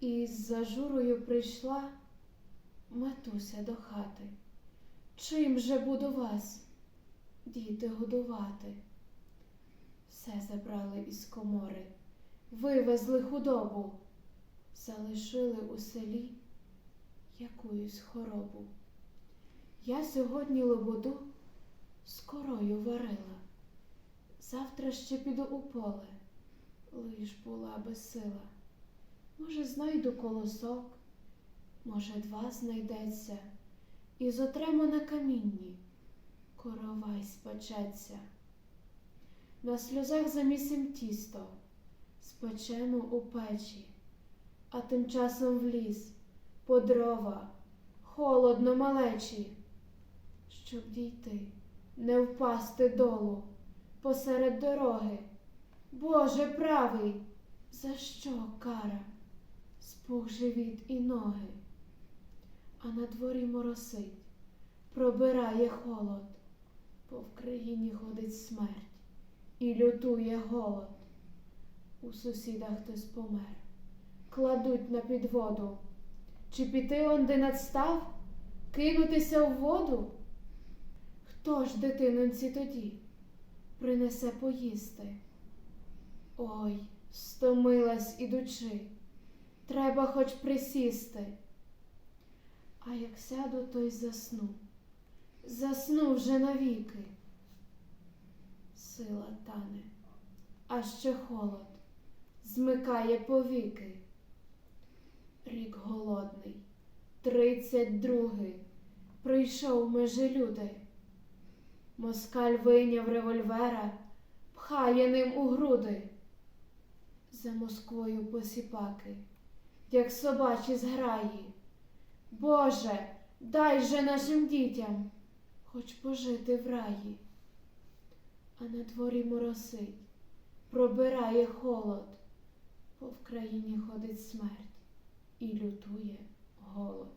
І з зажурою прийшла матуся до хати. Чим же буду вас, діти, годувати? Все забрали із комори, вивезли худобу, залишили у селі якуюсь хоробу. Я сьогодні лободу з корою варила, завтра ще піду у поле, лиш була безсила. Може, знайду колосок, може, два знайдеться, і зотремо на камінні коровай спечеться. На сльозах замісим тісто, спечемо у печі, а тим часом в ліс, по дрова, холодно малечі, щоб дійти, не впасти долу посеред дороги. Боже правий, за що кара? Спух живіт і ноги, а на дворі моросить, пробирає холод, бо в країні ходить смерть і лютує голод. У сусідах хтось помер, кладуть на підводу. Чи піти онди надстав, кинутися в воду? Хто ж дитинонці тоді принесе поїсти? Ой, стомилась ідучи, треба хоч присісти. А як сяду, то й засну, засну вже навіки. Сила тане, а ще холод змикає повіки. Рік голодний, тридцять другий, прийшов межи люди. Москаль вийняв револьвера, пхає ним у груди. За Москвою посіпаки, як собачі зграї. Боже, дай же нашим дітям хоч пожити в раї. А на дворі моросить, пробирає холод, бо в країні ходить смерть і лютує голод.